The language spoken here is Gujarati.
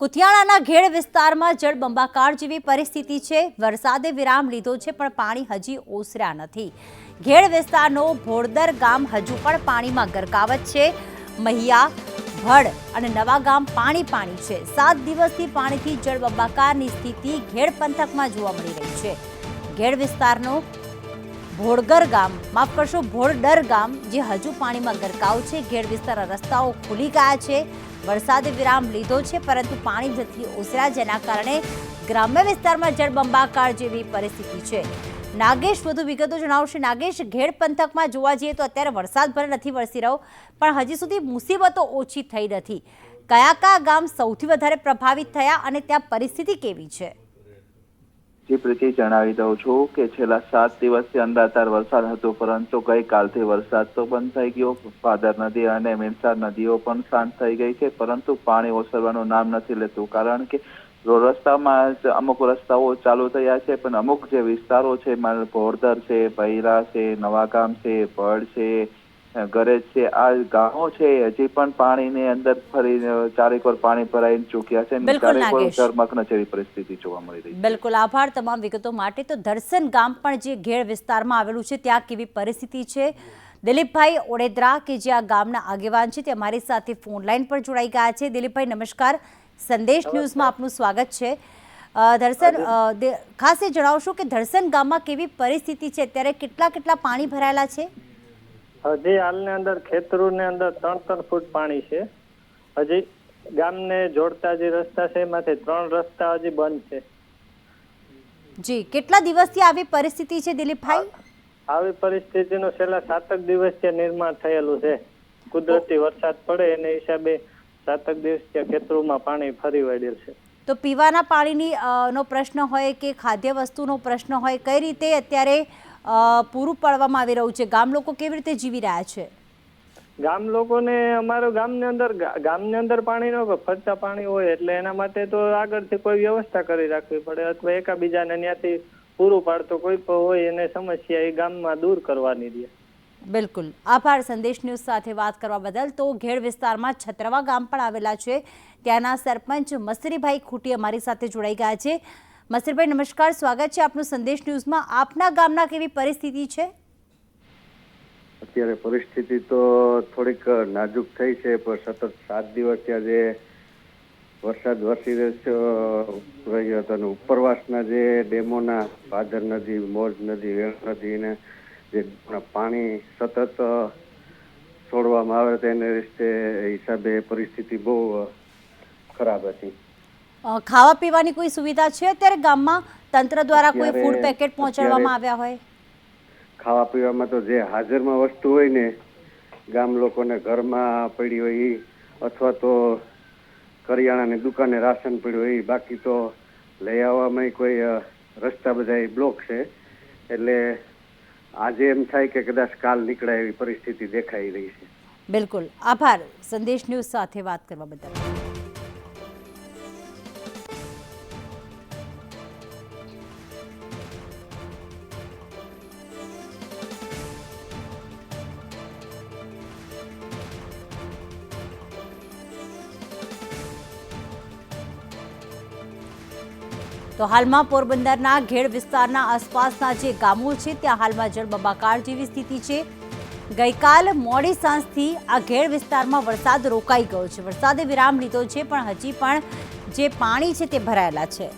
કુતિયાણાના ઘેડ વિસ્તારમાં જળબંબાકાર જેવી પરિસ્થિતિ છે. વરસાદે વિરામ લીધો છે, પણ પાણી હજી ઓસર્યા નથી. ઘેડ વિસ્તારનો ભોળદર ગામ હજુ પણ પાણીમાં ગરકાવત છે. મહિયા, ભડ અને નવા ગામ પાણી પાણી છે. સાત દિવસથી પાણીથી જળબંબાકારની સ્થિતિ ઘેડ પંથકમાં જોવા મળી રહી છે. ઘેડ વિસ્તારનો ભોળગર ગામ, માફ કરશો ભોળડર ગામ, જે હજુ પાણીમાં ગરકાવ છે. ઘેડ વિસ્તારના રસ્તાઓ ખુલી ગયા છે. વરસાદે વિરામ લીધો છે, પરંતુ પાણી નથી ઓસર્યા જેના કારણે ગ્રામ્ય વિસ્તારમાં જળબંબાકાર જેવી પરિસ્થિતિ છે. નાગેશ વધુ વિગતો જણાવશે. નાગેશ, ઘેડ પંથકમાં જોવા જઈએ તો અત્યારે વરસાદ ભલે નથી વરસી રહ્યો, પણ હજી સુધી મુસીબતો ઓછી થઈ નથી. કયા કયા ગામ સૌથી વધારે પ્રભાવિત થયા અને ત્યાં પરિસ્થિતિ કેવી છે? જી પ્રીતિ જણાવી દઉં છું કે છેલ્લા સાત દિવસથી અંદાતાર વરસાદ હતો, પરંતુ ગઈકાલથી વરસાદ તો બંધ થઈ ગયો. ભાદર નદી અને મેમસાર નદીઓ પણ શાંત થઈ ગઈ છે, પરંતુ પાણી ઓસરવાનું નામ નથી લેતું, કારણ કે રસ્તામાં જ અમુક રસ્તાઓ ચાલુ થયા છે, પણ અમુક જે વિસ્તારો છે ભોરદર છે, ભૈરા છે, નવાગામ છે, ભડ છે ગરેજ છે. આ ગામો છે હજી પણ પાણીની અંદર ફરી ચારેકોર પાણી ભરાઈ ચૂક્યા છે. અને બિલકુલ, ચારેક વાર નાગેશ. જળમગ્ન જેવી પરિસ્થિતિ જોવા મળી રહી બિલકુલ. આભાર તમામ વિગતો માટે. તો દર્શન ગામ પણ જે ઘેડ વિસ્તારમાં આવેલું છે ત્યાં કેવી પરિસ્થિતિ છે? દિલીપભાઈ ઓડેદરા કે જે આ ગામના આગેવાન છે તે અમારી સાથે ફોન લાઈન પર જોડાઈ ગયા છે. દિલીપભાઈ નમસ્કાર. સંદેશ ન્યૂઝમાં આપનું સ્વાગત છે. દે- ખાસ એ જણાવશો કે ધરસન ગામમાં કેવી પરિસ્થિતિ છે? અત્યારે કેટલા કેટલા પાણી ભરાયેલા છે? હજી હાલની અંદર ખેતરોની અંદર ત્રણ ત્રણ ફૂટ પાણી છે. હજી ગામને જોડતા જે રસ્તા છે એમાંથી ત્રણ રસ્તા હજી બંધ છે. જી કેટલા દિવસથી આવી પરિસ્થિતિ છે દિલીપભાઈ? આવી પરિસ્થિતિનું છેલ્લા સાતક દિવસથી નિર્માણ થયેલું છે. કુદરતી વરસાદ પડે એને હિસાબે સાતક દિવસથી ખેતરોમાં પાણી ફરી વળેલ છે. તો પીવાના પાણીની નો પ્રશ્ન હોય કે ખાદ્ય વસ્તુનો પ્રશ્ન હોય કઈ રીતે અત્યારે પૂરું પાડવામાં આવી રહ્યું છે. ગામ લોકો કેવી રીતે જીવી રહ્યા છે? ગામ લોકોને અમારો ગામની અંદર ગામની અંદર પાણીનો ફરતા પાણી હોય એટલે એના માટે તો આગળથી કોઈ વ્યવસ્થા કરી રાખવી પડે અથવા એકાબીજાને ત્યાંથી પૂરું પાડતો કોઈ પણ હોય એને સમસ્યા એ ગામમાં દૂર કરવાની રહે. બિલકુલ. આભાર. સંદેશ ન્યૂઝ સાથે વાત કરવા બદલ તો ઘેડ વિસ્તારમાં છત્રવા ગામ પણ આવેલા છે. ત્યાંના સરપંચ મસરીભાઈ ખૂટી અમારી સાથે જોડાઈ ગયા છે. મસરીભાઈ નમસ્કાર. સ્વાગત છે આપનું સંદેશ ન્યૂઝમાં. આપના ગામના કેવી પરિસ્થિતિ છે? અત્યારે પરિસ્થિતિ તો થોડીક નાજુક થઈ છે, પણ સતત સાત દિવસ ત્યાં જે વરસાદ વરસી રહ્યો હતો અને ઉપરવાસના જે ડેમોના, ભાદર નદી મોજ નદી વેણ નદી ને જે પાણી સતત છોડવામાં આવે તેને રીતે હિસાબે પરિસ્થિતિ બહુ ખરાબ હતી. ખાવા પીવાની કોઈ સુવિધા છે? અત્યારે ગામમાં તંત્ર દ્વારા કોઈ ફૂડ પેકેટ પહોંચાડવામાં આવ્યા હોય? ખાવા પીવામાં તો જે હાજરમાં વસ્તુ હોય ને ગામ લોકોને ઘરમાં પડી હોય અથવા તો કરિયાણાની દુકાને રાશન પડ્યું હોય બાકી તો લઈ આવવામાં કોઈ રસ્તા બધા બ્લોક છે. એટલે આજે એમ થાય કે કદાચ કાલ નીકળાય એવી પરિસ્થિતિ દેખાઈ રહી છે. બિલકુલ. આભાર. સંદેશ ન્યૂઝ સાથે વાત કરવા બદલ. તો હાલમાં પોરબંદરના ઘેડ વિસ્તારના આસપાસના જે ગામો છે, ત્યાં હાલમાં જળબંબાકાર જેવી સ્થિતિ છે. ગઈકાલ મોડી સાંજથી આ ઘેડ વિસ્તારમાં વરસાદ રોકાઈ ગયો છે. વરસાદે વિરામ લીધો છે, પણ હજી પણ જે પાણી છે તે ભરાયેલા છે.